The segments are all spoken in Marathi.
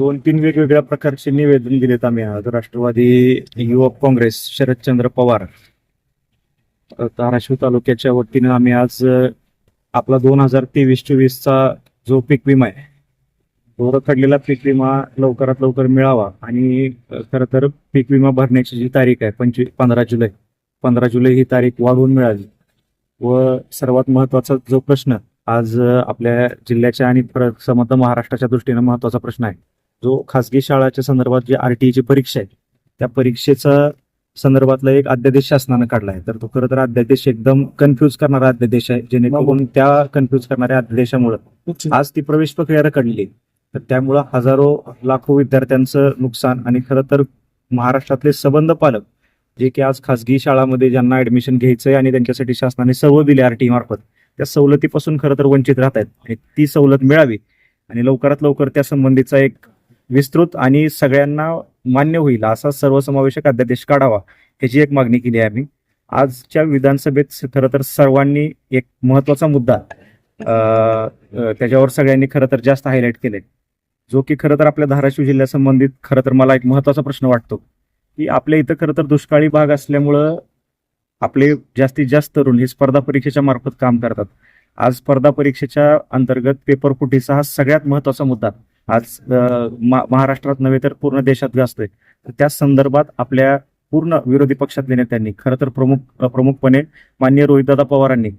दोन तीन वेगवेगळ्या प्रकारचे निवेदन दिलेत आम्ही आज. राष्ट्रवादी युवक काँग्रेस शरदचंद्र पवार. धाराशिव तालुक्याच्या वतीनं आम्ही आज आपला दोन हजार तेवीस चोवीसचा जो पीक विमा आहे तो रखडलेला पीक विमा लवकरात लवकर मिळावा आणि खरं तर पीक विमा भरण्याची जी तारीख आहे पंचवीस पंधरा जुलै पंधरा जुलै ही तारीख वाढवून मिळाली. व सर्वात महत्त्वाचा जो प्रश्न आज आपल्या जिल्ह्याच्या आणि प्र- महाराष्ट्राच्या दृष्टीने महत्त्वाचा प्रश्न आहे जो खासगी शाळाच्या संदर्भात जी आरटीईची परीक्षा आहे त्या परीक्षेचा संदर्भातला एक अध्यादेश शासनानं काढला आहे. तर तो खरं तर अध्यादेश एकदम कन्फ्युज करणारा अध्यादेश आहे जेणेकरून त्या कन्फ्युज करणाऱ्या अध्यादेशामुळे. आज ती प्रवेश प्रक्रिया रखडलेली आहे. तर त्यामुळं हजारो लाखो विद्यार्थ्यांचं नुकसान आणि खरं तर महाराष्ट्रातले सबंध पालक जे की आज खासगी शाळांमध्ये ज्यांना ऍडमिशन घ्यायचंय आणि त्यांच्यासाठी शासनाने सवलत दिली आरटी मार्फत त्या सवलतीपासून खरं तर वंचित राहत आहेत आणि ती सवलत मिळावी आणि लवकरात लवकर त्या संबंधीचा एक विस्तृत आणि सगळ्यांना मान्य होईल असा सर्वसमावेशक अध्यादेश काढावा ह्याची एक मागणी केली आहे आम्ही. आजच्या विधानसभेत खरं तर सर्वांनी एक महत्त्वाचा मुद्दा त्याच्यावर सगळ्यांनी खरं तर जास्त हायलाईट केले जो की खरं तर आपल्या धाराशिव जिल्ह्यासंबंधित खरं तर मला एक महत्त्वाचा प्रश्न वाटतो की आपल्या इथं खरं तर दुष्काळी भाग असल्यामुळं आपले जास्तीत जास्त तरुण हे स्पर्धा परीक्षेच्या मार्फत काम करतात. आज स्पर्धा परीक्षेच्या अंतर्गत पेपर फुटीचा हा सगळ्यात महत्त्वाचा मुद्दा. आज मा- महाराष्ट्रात नव्हे तर पूर्ण देशात गाजतोय तर त्या संदर्भात आपल्या पूर्ण विरोधी पक्षातल्या नेत्यांनी खरं तर प्रमुख प्रमुखपणे माननीय रोहितदादा पवारांनी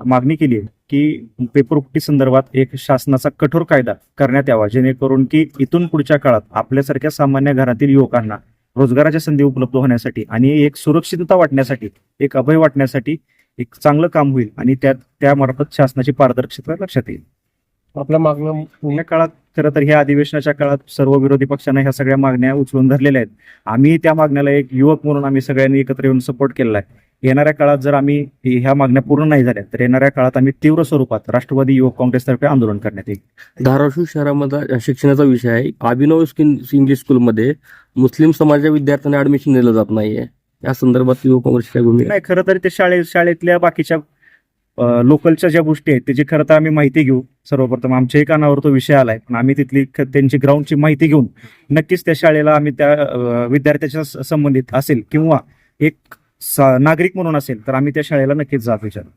मागणी केली आहे की पेपर फुटी संदर्भात एक शासनाचा कठोर कायदा करण्यात यावा जेणेकरून की इथून पुढच्या काळात आपल्यासारख्या सामान्य घरातील युवकांना रोजगाराच्या संधी उपलब्ध होण्यासाठी आणि एक सुरक्षितता वाटण्यासाठी एक अभय वाटण्यासाठी एक चांगलं काम होईल आणि त्या त्यामार्फत शासनाची पारदर्शकता लक्षात येईल. आपल्या मागण्या या काळात खरं तर ह्या अधिवेशनाच्या काळात सर्व विरोधी पक्षांना ह्या सगळ्या मागण्या उचलून धरलेल्या आहेत. आम्ही त्या मागण्याला एक युवक म्हणून आम्ही सगळ्यांनी एकत्र येऊन सपोर्ट केलेला आहे. येणाऱ्या काळात जर आम्ही ह्या मागण्या पूर्ण नाही झाल्या तर येणाऱ्या काळात आम्ही तीव्र स्वरूपात राष्ट्रवादी युवक काँग्रेसतर्फे आंदोलन करण्यात येईल. धाराशिव शहरामध्ये शिक्षणाचा विषय आहे. अभिनव इंग्लिश स्कूलमध्ये मुस्लिम समाजाच्या विद्यार्थ्यांना ऍडमिशन दिलं जात नाहीये. या संदर्भात युवक काँग्रेसची काय भूमिका नाही खरं तर ते शाळे शाळेतल्या बाकीच्या लोकलच्या ज्या गोष्टी आहेत त्याची खरं तर आम्ही माहिती घेऊ. सर्वप्रथम आमच्याही कानावर तो विषय आलाय पण आम्ही तिथली त्यांची ग्राउंडची माहिती घेऊन नक्कीच त्या शाळेला आम्ही त्या विद्यार्थ्याच्या संबंधित असेल किंवा एक नागरिक म्हणून असेल तर आम्ही त्या शाळेला नक्कीच जात विचारू.